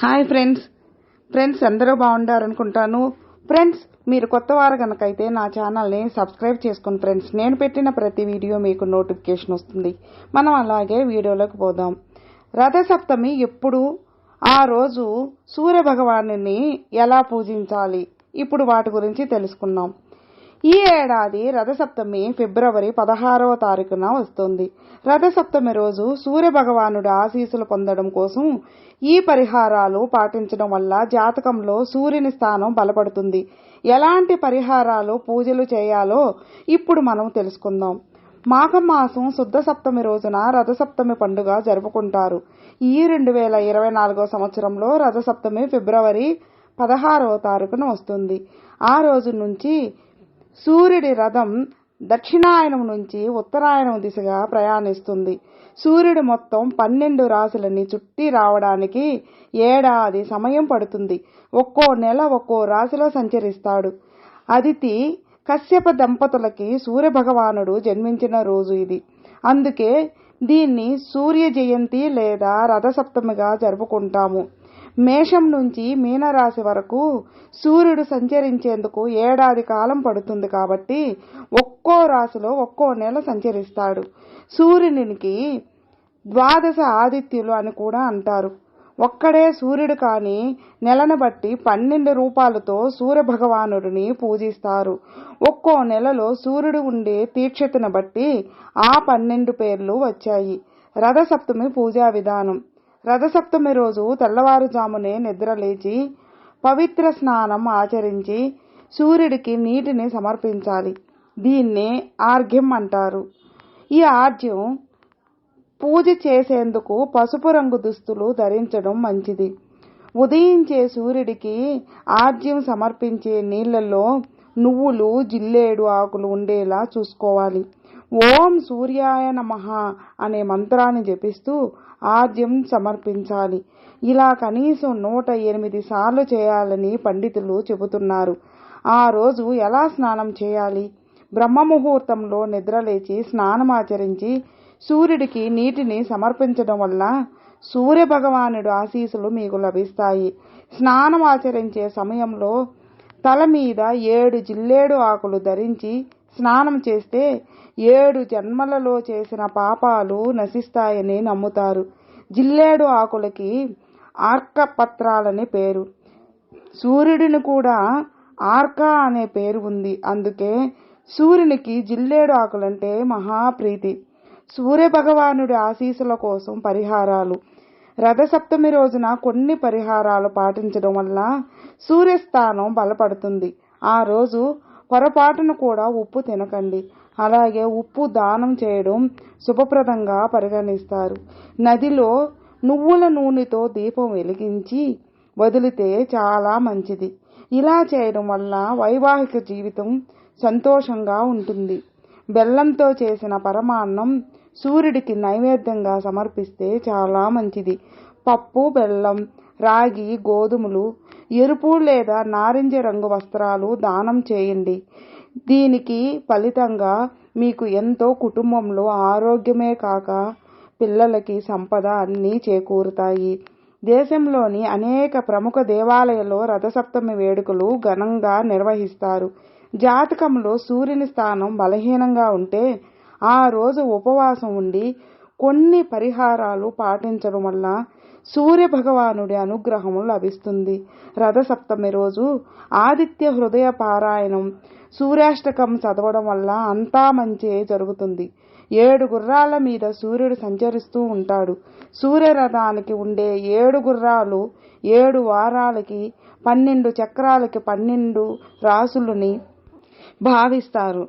Hi friends. Friends అందరూ బాగుండారనుకుంటాను friends మీరు కొత్త వారు కనుకైతే నా ఛానల్ని సబ్స్క్రైబ్ చేసుకోండి ఫ్రెండ్స్ నేను పెట్టిన ప్రతి వీడియో మీకు నోటిఫికేషన్ వస్తుంది. మనం అలాగే వీడియోలోకి పోదాం. రథసప్తమి ఎప్పుడు? ఆ రోజు సూర్య భగవాను ఎలా పూజించాలి? ఇప్పుడు వాటి గురించి తెలుసుకుందాం. ఈ ఏడాది రథసప్తమి ఫిబ్రవరి పదహారవ తారీఖున వస్తుంది. రథసప్తమి రోజు సూర్య భగవానుడి ఆశీస్సులు పొందడం కోసం ఈ పరిహారాలు పాటించడం వల్ల జాతకంలో సూర్యుని స్థానం బలపడుతుంది. ఎలాంటి పరిహారాలు పూజలు చేయాలో ఇప్పుడు మనం తెలుసుకుందాం. మాఘం మాసం శుద్ధ సప్తమి రోజున రథసప్తమి పండుగ జరుపుకుంటారు. ఈ రెండు వేల ఇరవై నాలుగో సంవత్సరంలో రథసప్తమి ఫిబ్రవరి పదహారవ తారీఖున వస్తుంది. ఆ రోజు నుంచి సూర్యుడి రథం దక్షిణాయనం నుంచి ఉత్తరాయణం దిశగా ప్రయాణిస్తుంది. సూర్యుడు మొత్తం పన్నెండు రాశులని చుట్టి రావడానికి ఏడాది సమయం పడుతుంది. ఒక్కో నెల ఒక్కో రాశిలో సంచరిస్తాడు. అదితి కశ్యప దంపతులకి సూర్య భగవానుడు జన్మించిన రోజు ఇది. అందుకే దీన్ని సూర్య జయంతి లేదా రథసప్తమిగా జరుపుకుంటాము. మేషం నుంచి మీనరాశి వరకు సూర్యుడు సంచరించేందుకు ఏడాది కాలం పడుతుంది కాబట్టి ఒక్కో రాశిలో ఒక్కో నెల సంచరిస్తాడు. సూర్యునికి ద్వాదశ ఆదిత్యులు అని కూడా అంటారు. ఒక్కడే సూర్యుడు కాని నెలను బట్టి పన్నెండు రూపాలతో సూర్య భగవానుడిని పూజిస్తారు. ఒక్కో నెలలో సూర్యుడు ఉండే తీక్షతను బట్టి ఆ పన్నెండు పేర్లు వచ్చాయి. రథసప్తమి పూజా విధానం. రథసప్తమి రోజు తెల్లవారుజామునే నిద్రలేచి పవిత్ర స్నానం ఆచరించి సూర్యుడికి నీటిని సమర్పించాలి. దీన్నే ఆర్ఘ్యం అంటారు. ఈ ఆర్ఘ్యం పూజ చేసేందుకు పసుపు రంగు దుస్తులు ధరించడం మంచిది. ఉదయించే సూర్యుడికి ఆర్జ్యం సమర్పించే నీళ్ళలో నువ్వులు జిల్లేడు ఆకులు ఉండేలా చూసుకోవాలి. ఓం సూర్యాయ నమ అనే మంత్రాన్ని జపిస్తూ ఆర్జ్యం సమర్పించాలి. ఇలా కనీసం నూట ఎనిమిది సార్లు చేయాలని పండితులు చెబుతున్నారు. ఆ రోజు ఎలా స్నానం చేయాలి? బ్రహ్మముహూర్తంలో నిద్రలేచి స్నానమాచరించి సూర్యుడికి నీటిని సమర్పించడం వల్ల సూర్య భగవానుడు ఆశీస్సులు మీకు లభిస్తాయి. స్నానం ఆచరించే సమయంలో తల మీద ఏడు జిల్లేడు ఆకులు ధరించి స్నానం చేస్తే ఏడు జన్మలలో చేసిన పాపాలు నశిస్తాయని నమ్ముతారు. జిల్లేడు ఆకులకి ఆర్క పత్రాలని పేరు. సూర్యుడిని కూడా ఆర్క అనే పేరు ఉంది. అందుకే సూర్యునికి జిల్లేడు ఆకులంటే మహాప్రీతి. సూర్య భగవానుడి ఆశీసుల కోసం పరిహారాలు. రథసప్తమి రోజున కొన్ని పరిహారాలు పాటించడం వల్ల సూర్యస్థానం బలపడుతుంది. ఆ రోజు పొరపాటును కూడా ఉప్పు తినకండి. అలాగే ఉప్పు దానం చేయడం శుభప్రదంగా పరిగణిస్తారు. నదిలో నువ్వుల నూనెతో దీపం వెలిగించి వదిలితే చాలా మంచిది. ఇలా చేయడం వల్ల వైవాహిక జీవితం సంతోషంగా ఉంటుంది. బెల్లంతో చేసిన పరమాన్నం సూర్యుడికి నైవేద్యంగా సమర్పిస్తే చాలా మంచిది. పప్పు బెల్లం రాగి గోధుమలు ఎరుపు లేదా నారింజ రంగు వస్త్రాలు దానం చేయండి. దీనికి ఫలితంగా మీకు ఎంతో కుటుంబంలో ఆరోగ్యమే కాక పిల్లలకి సంపద అన్నీ చేకూరుతాయి. దేశంలోని అనేక ప్రముఖ దేవాలయాల్లో రథసప్తమి వేడుకలు ఘనంగా నిర్వహిస్తారు. జాతకంలో సూర్యుని స్థానం బలహీనంగా ఉంటే ఆ రోజు ఉపవాసం ఉండి కొన్ని పరిహారాలు పాటించడం వల్ల సూర్య భగవానుడి లభిస్తుంది. రథసప్తమి రోజు ఆదిత్య హృదయ పారాయణం. సూర్యాష్టకం చదవడం వల్ల అంతా మంచి జరుగుతుంది. ఏడు గుర్రాల మీద సూర్యుడు సంచరిస్తూ ఉంటాడు. సూర్యరథానికి ఉండే ఏడు గుర్రాలు ఏడు వారాలకి పన్నెండు చక్రాలకి పన్నెండు రాసులని భావిస్తారు.